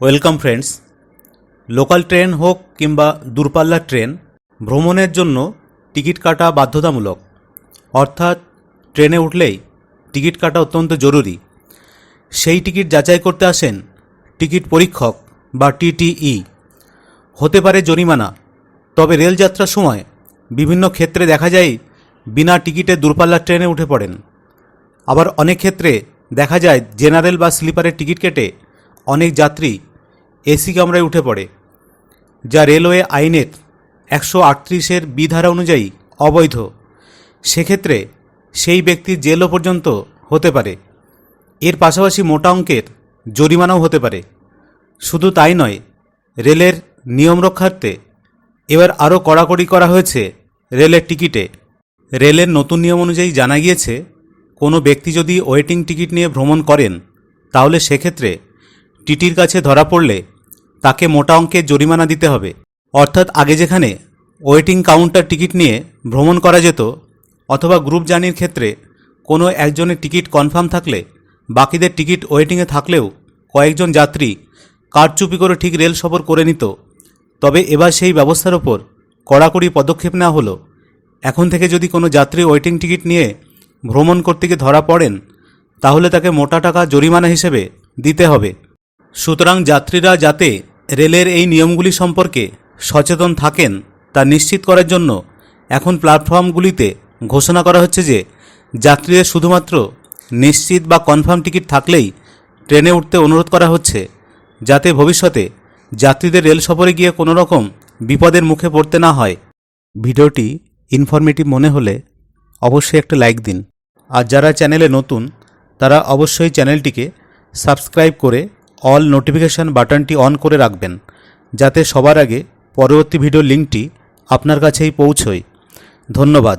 Welcome friends. Local train হোক কিংবা দূরপাল্লার ট্রেন, ভ্রমণের জন্য টিকিট কাটা বাধ্যতামূলক। অর্থাৎ ট্রেনে উঠলেই টিকিট কাটা অত্যন্ত জরুরি। সেই টিকিট যাচাই করতে আসেন টিকিট পরীক্ষক বা টিটিই। হতে পারে জরিমানা, তবে রেলযাত্রার সময় বিভিন্ন ক্ষেত্রে দেখা যায় বিনা টিকিটে দূরপাল্লার ট্রেনে উঠে পড়েন। আবার অনেক ক্ষেত্রে দেখা যায় জেনারেল বা স্লিপারের টিকিট কেটে অনেক যাত্রী এসি কামরায় উঠে পড়ে, যা রেলওয়ে আইনের একশো আটত্রিশের বিধারা অনুযায়ী অবৈধ। সেক্ষেত্রে সেই ব্যক্তির জেলও পর্যন্ত হতে পারে। এর পাশাপাশি মোটা অঙ্কের জরিমানাও হতে পারে। শুধু তাই নয়, রেলের নিয়ম রক্ষার্থে এবার আরও কড়াকড়ি করা হয়েছে রেলের টিকিটে। রেলের নতুন নিয়ম অনুযায়ী জানা গিয়েছে, কোনো ব্যক্তি যদি ওয়েটিং টিকিট নিয়ে ভ্রমণ করেন, তাহলে সেক্ষেত্রে টিটির কাছে ধরা পড়লে তাকে মোটা অঙ্কের জরিমানা দিতে হবে। অর্থাৎ আগে যেখানে ওয়েটিং কাউন্টার টিকিট নিয়ে ভ্রমণ করা যেত অথবা গ্রুপ জার্নির ক্ষেত্রে কোনো একজনের টিকিট কনফার্ম থাকলে বাকিদের টিকিট ওয়েটিংয়ে থাকলেও কয়েকজন যাত্রী কারচুপি করে ঠিক রেল সফর করে নিত। তবে এবার সেই ব্যবস্থার ওপর কড়াকড়ি পদক্ষেপ নেওয়া হলো। এখন থেকে যদি কোনো যাত্রী ওয়েটিং টিকিট নিয়ে ভ্রমণ করতে গিয়ে ধরা পড়েন, তাহলে তাকে মোটা টাকা জরিমানা হিসেবে দিতে হবে। সুতরাং যাত্রীরা যাতে রেলের এই নিয়মগুলি সম্পর্কে সচেতন থাকেন তা নিশ্চিত করার জন্য এখন প্ল্যাটফর্মগুলিতে ঘোষণা করা হচ্ছে যে যাত্রীদের শুধুমাত্র নিশ্চিত বা কনফার্ম টিকিট থাকলেই ট্রেনে উঠতে অনুরোধ করা হচ্ছে, যাতে ভবিষ্যতে যাত্রীদের রেল সফরে গিয়ে কোনো রকম বিপদের মুখে পড়তে না হয়। ভিডিওটি ইনফরমেটিভ মনে হলে অবশ্যই একটা লাইক দিন। আর যারা চ্যানেলে নতুন, তারা অবশ্যই চ্যানেলটিকে সাবস্ক্রাইব করে অল নোটিফিকেশান বাটনটি অন করে রাখবেন, যাতে সবার আগে পরবর্তী ভিডিও লিঙ্কটি আপনার কাছেই পৌঁছয়। ধন্যবাদ।